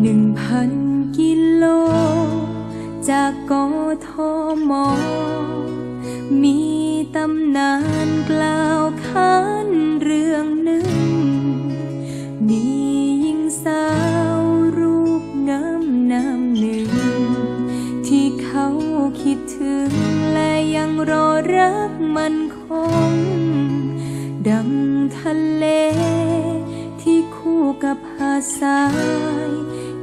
หนึ่งพันกิโล จากกอทอมอมีตำนานกล่าวขานเรื่องหนึ่ง มีหญิงสาวรูปงามนามหนึ่ง ที่เขาคิดถึงและยังรอรักมันคง ดังทะเลที่คู่กับหาดทาย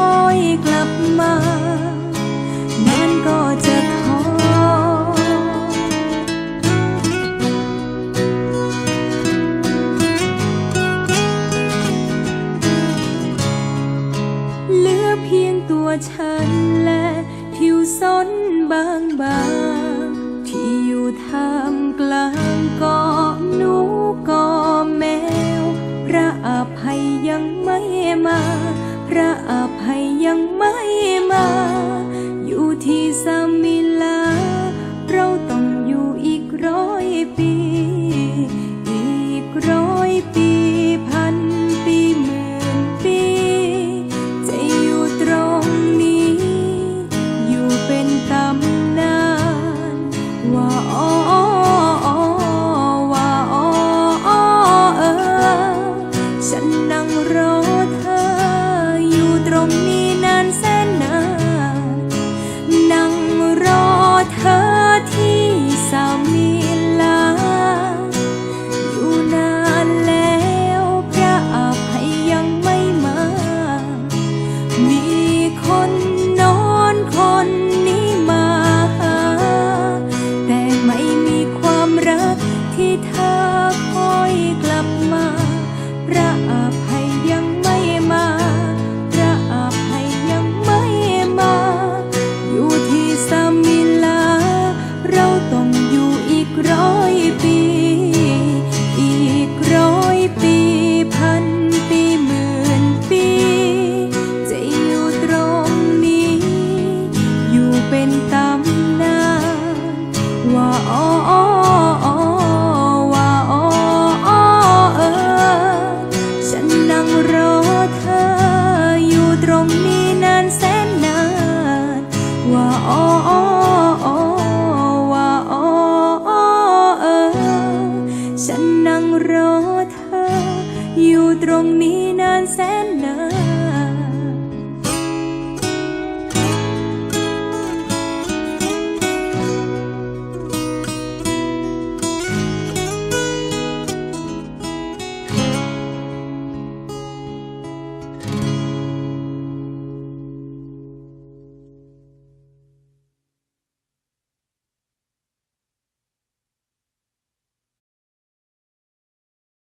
อยกลับมานั้นก็จะขอ เหลือเพียงตัวฉันและผิวสนบางบางๆที่อยู่ท่ามกลางเกาะหนูเกาะแมว พระอภัยยังไม่มา พระอภัยยังไม่มา อยู่ที่สามิลา เราต้องอยู่อีกร้อยปี อีกร้อยปีพันปีหมื่นปี จะอยู่ตรงนี้ อยู่เป็นตำนานว่าอ๋อว่าอ๋อเออฉันนั่งรอ เป็นตำนานว่าอ๋อว่าอ๋อเออฉันนั่งรอเธออยู่ตรงนี้นานแสนนานว่าอ๋อว่าอ๋อเออฉันนั่งรอเธออยู่ตรงนี้นานแสนนาน